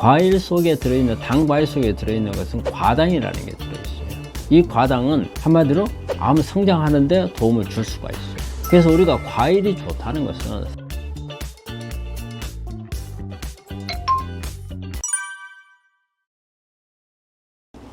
과일 속에 들어있는 당 과일 속에 들어있는 것은 과당이라는 게 들어있어요. 이 과당은 한마디로 암 성장하는데 도움을 줄 수가 있어요. 그래서 우리가 과일이 좋다는 것은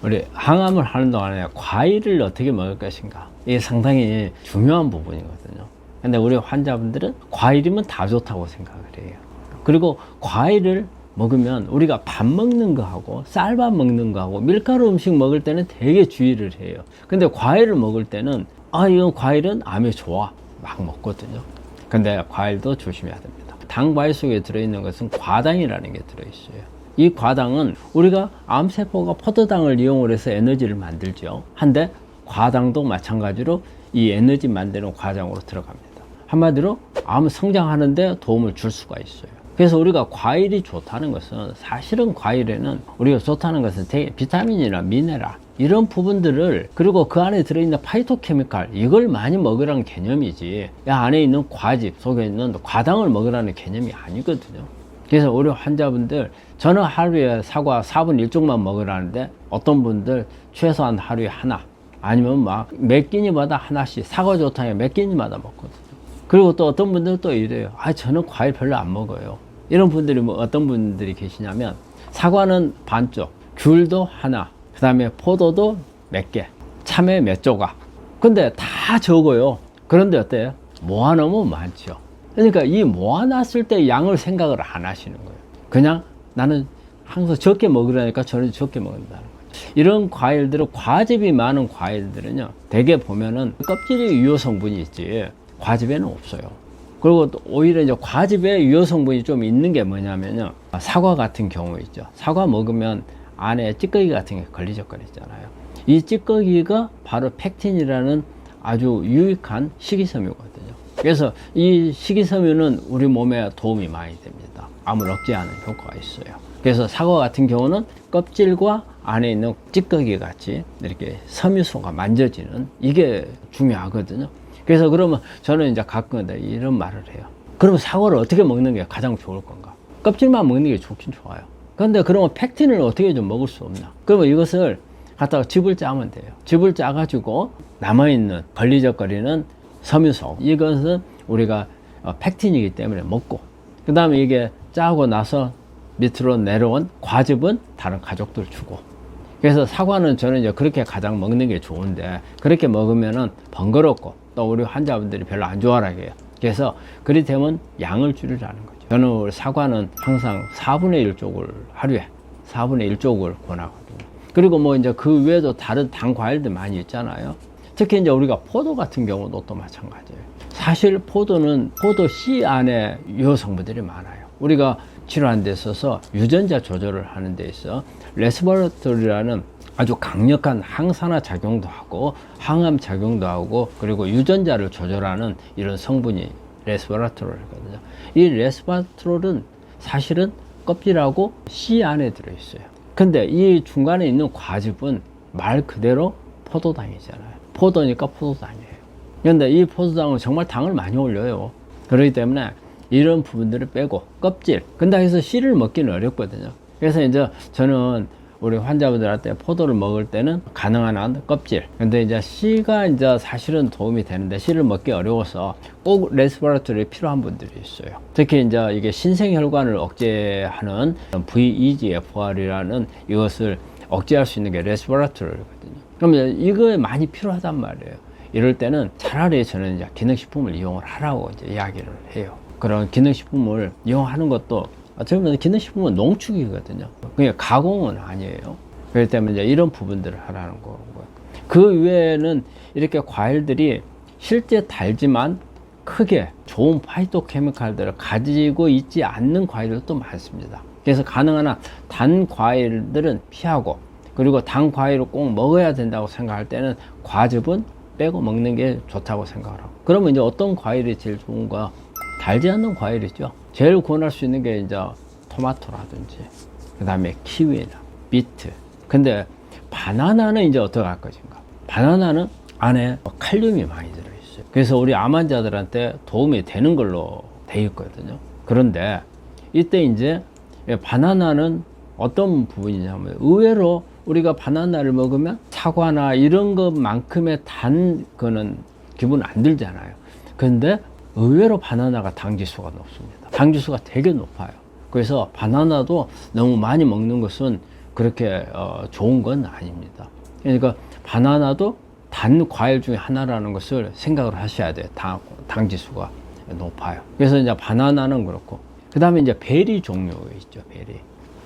우리 항암을 하는 동안에 과일을 어떻게 먹을 것인가 이게 상당히 중요한 부분이거든요. 근데 우리 환자분들은 과일이면 다 좋다고 생각을 해요. 그리고 과일을 먹으면 우리가 밥 먹는 거하고 쌀밥 먹는 거하고 밀가루 음식 먹을 때는 되게 주의를 해요. 근데 과일을 먹을 때는 아 이건 과일은 암에 좋아 막 먹거든요. 근데 과일도 조심해야 됩니다. 당 과일 속에 들어있는 것은 과당이라는 게 들어있어요. 이 과당은 우리가 암세포가 포도당을 이용을 해서 에너지를 만들죠. 한데 과당도 마찬가지로 이 에너지 만드는 과정으로 들어갑니다. 한마디로 암 성장하는데 도움을 줄 수가 있어요. 그래서 우리가 과일이 좋다는 것은 사실은 과일에는 우리가 좋다는 것은 되게 비타민이나 미네랄 이런 부분들을 그리고 그 안에 들어있는 파이토케미칼 이걸 많이 먹으라는 개념이지 이 안에 있는 과즙 속에 있는 과당을 먹으라는 개념이 아니거든요. 그래서 우리 환자분들 저는 하루에 사과 4분 1쪽만 먹으라는데 어떤 분들 최소한 하루에 하나 아니면 막 몇 끼니마다 하나씩 사과 좋다에 몇 끼니마다 먹거든요. 그리고 또 어떤 분들은 또 이래요. 아, 저는 과일 별로 안 먹어요. 이런 분들이 뭐 어떤 분들이 계시냐면 사과는 반쪽, 귤도 하나, 그 다음에 포도도 몇 개, 참외 몇 조각. 근데 다 적어요. 그런데 어때요? 모아놓으면 많죠. 그러니까 이 모아놨을 때 양을 생각을 안 하시는 거예요. 그냥 나는 항상 적게 먹으라니까 저는 적게 먹는다는 거죠. 이런 과일들은 과즙이 많은 과일들은요, 대개 보면은 껍질에 유효 성분이 있지, 과즙에는 없어요. 그리고 또 오히려 이제 과즙에 유효 성분이 좀 있는 게 뭐냐면요, 사과 같은 경우 있죠. 사과 먹으면 안에 찌꺼기 같은 게 걸리적거리잖아요. 이 찌꺼기가 바로 팩틴이라는 아주 유익한 식이섬유거든요. 그래서 이 식이섬유는 우리 몸에 도움이 많이 됩니다. 암을 억제하는 효과가 있어요. 그래서 사과 같은 경우는 껍질과 안에 있는 찌꺼기 같이 이렇게 섬유소가 만져지는 이게 중요하거든요. 그래서 그러면 저는 이제 가끔 이런 말을 해요. 그러면 사과를 어떻게 먹는 게 가장 좋을 건가? 껍질만 먹는 게 좋긴 좋아요. 그런데 그러면 팩틴을 어떻게 좀 먹을 수 없나? 그러면 이것을 갖다가 즙을 짜면 돼요. 즙을 짜가지고 남아있는 걸리적거리는 섬유소 이것은 우리가 어, 팩틴이기 때문에 먹고 그 다음에 이게 짜고 나서 밑으로 내려온 과즙은 다른 가족들 주고 그래서 사과는 저는 이제 그렇게 가장 먹는 게 좋은데 그렇게 먹으면은 번거롭고 또 우리 환자분들이 별로 안 좋아하게 해요. 그래서 그리 되면 양을 줄이라는 거죠. 저는 사과는 항상 4분의 1쪽을 하루에 4분의 1쪽을 권하거든요. 그리고 뭐 이제 그 외에도 다른 당 과일들 많이 있잖아요. 특히 이제 우리가 포도 같은 경우도 또 마찬가지예요. 사실 포도는 포도 씨 안에 유효 성분들이 많아요. 우리가 치료하는 데 있어서 유전자 조절을 하는 데 있어 레스버러토리라는 아주 강력한 항산화 작용도 하고 항암 작용도 하고 그리고 유전자를 조절하는 이런 성분이 레스버라트롤이거든요. 이 레스버라트롤은 사실은 껍질하고 씨 안에 들어 있어요. 근데 이 중간에 있는 과즙은 말 그대로 포도당이잖아요. 포도니까 포도당이에요. 그런데 이 포도당은 정말 당을 많이 올려요. 그렇기 때문에 이런 부분들을 빼고 껍질. 여기서 씨를 먹기는 어렵거든요. 그래서 이제 저는 우리 환자분들한테 포도를 먹을 때는 가능한 한 껍질. 근데 이제 씨가 이제 사실은 도움이 되는데 씨를 먹기 어려워서 꼭 레스퍼라토리 필요한 분들이 있어요. 특히 이제 이게 신생혈관을 억제하는 VEGFR이라는 이것을 억제할 수 있는 게 레스퍼라토리거든요. 그러면 이거에 많이 필요하단 말이에요. 이럴 때는 차라리 저는 이제 기능식품을 이용을 하라고 이제 이야기를 해요. 그런 기능식품을 이용하는 것도 어떻게 보면 기능식품은 농축이거든요. 그게 가공은 아니에요. 그렇기 때문에 이제 이런 부분들을 하라는 거고요. 그 외에는 이렇게 과일들이 실제 달지만 크게 좋은 파이토케미칼들을 가지고 있지 않는 과일들도 많습니다. 그래서 가능한 한 단 과일들은 피하고 그리고 단 과일을 꼭 먹어야 된다고 생각할 때는 과즙은 빼고 먹는 게 좋다고 생각을 하고 그러면 이제 어떤 과일이 제일 좋은가 달지 않는 과일이죠. 제일 권할 수 있는 게 이제 토마토라든지 그 다음에 키위나 비트. 근데 바나나는 이제 어떻게 할 것인가? 바나나는 안에 칼륨이 많이 들어있어요. 그래서 우리 암 환자들한테 도움이 되는 걸로 돼 있거든요. 그런데 이때 이제 바나나는 어떤 부분이냐면 의외로 우리가 바나나를 먹으면 사과나 이런 것만큼의 단 거는 기분 안 들잖아요. 그런데 의외로 바나나가 당지수가 높습니다. 당지수가 되게 높아요. 그래서 바나나도 너무 많이 먹는 것은 그렇게 어, 좋은 건 아닙니다. 그러니까 바나나도 단 과일 중에 하나라는 것을 생각을 하셔야 돼요. 당, 당지수가 높아요. 그래서 이제 바나나는 그렇고, 그 다음에 이제 베리 종류 있죠, 베리.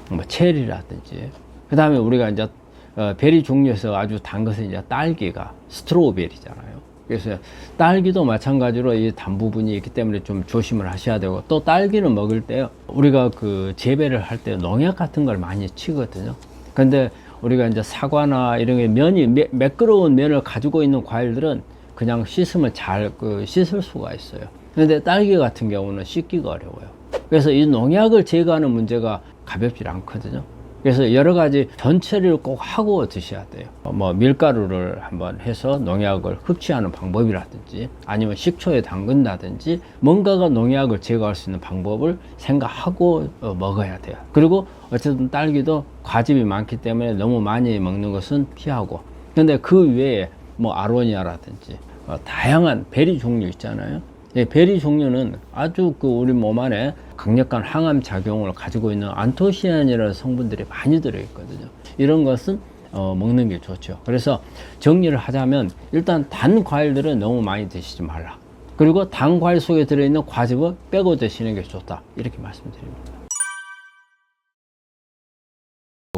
뭐, 체리라든지. 그 다음에 우리가 이제, 어, 베리 종류에서 아주 단 것은 이제 딸기가 스트로베리잖아요. 그래서 딸기도 마찬가지로 이 단 부분이 있기 때문에 좀 조심을 하셔야 되고, 또 딸기는 먹을 때요, 우리가 그 재배를 할 때 농약 같은 걸 많이 치거든요. 근데 우리가 이제 사과나 이런 게 면이 매, 매끄러운 면을 가지고 있는 과일들은 그냥 씻으면 잘 그 씻을 수가 있어요. 근데 딸기 같은 경우는 씻기가 어려워요. 그래서 이 농약을 제거하는 문제가 가볍지 않거든요. 그래서 여러 가지 전체를 꼭 하고 드셔야 돼요. 어, 뭐 밀가루를 한번 해서 농약을 흡취하는 방법이라든지 아니면 식초에 담근다든지 뭔가가 농약을 제거할 수 있는 방법을 생각하고 어, 먹어야 돼요. 그리고 어쨌든 딸기도 과즙이 많기 때문에 너무 많이 먹는 것은 피하고 근데 그 외에 뭐 아로니아라든지 어, 다양한 베리 종류 있잖아요. 예, 베리 종류는 아주 그 우리 몸 안에 강력한 항암 작용을 가지고 있는 안토시아닌이라는 성분들이 많이 들어있거든요. 이런 것은 어, 먹는 게 좋죠. 그래서 정리를 하자면 일단 단 과일들은 너무 많이 드시지 말라. 그리고 단 과일 속에 들어있는 과즙은 빼고 드시는 게 좋다. 이렇게 말씀드립니다.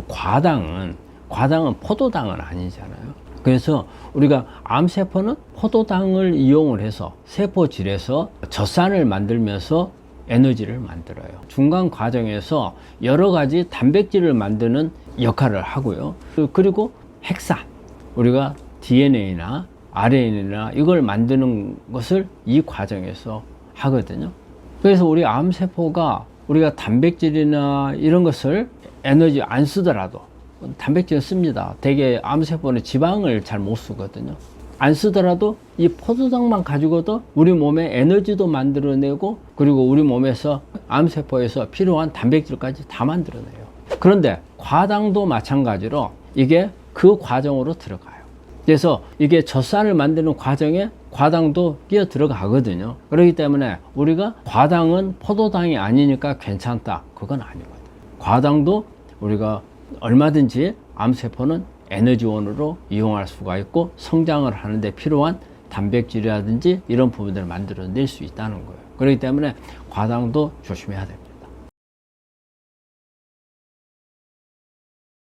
과당은 과당은 포도당은 아니잖아요. 그래서 우리가 암세포는 포도당을 이용을 해서 세포질에서 젖산을 만들면서 에너지를 만들어요. 중간 과정에서 여러 가지 단백질을 만드는 역할을 하고요. 그리고 핵산, 우리가 DNA나 RNA나 이걸 만드는 것을 이 과정에서 하거든요. 그래서 우리 암세포가 우리가 단백질이나 이런 것을 에너지 안 쓰더라도 단백질 씁니다. 대개 암세포는 지방을 잘 못 쓰거든요. 안 쓰더라도 이 포도당만 가지고도 우리 몸에 에너지도 만들어내고 그리고 우리 몸에서 암세포에서 필요한 단백질까지 다 만들어내요. 그런데 과당도 마찬가지로 이게 그 과정으로 들어가요. 그래서 이게 젖산을 만드는 과정에 과당도 끼어 들어가거든요. 그렇기 때문에 우리가 과당은 포도당이 아니니까 괜찮다. 그건 아니거든요. 과당도 우리가 얼마든지 암세포는 에너지원으로 이용할 수가 있고 성장을 하는데 필요한 단백질이라든지 이런 부분들을 만들어낼 수 있다는 거예요. 그렇기 때문에 과당도 조심해야 됩니다.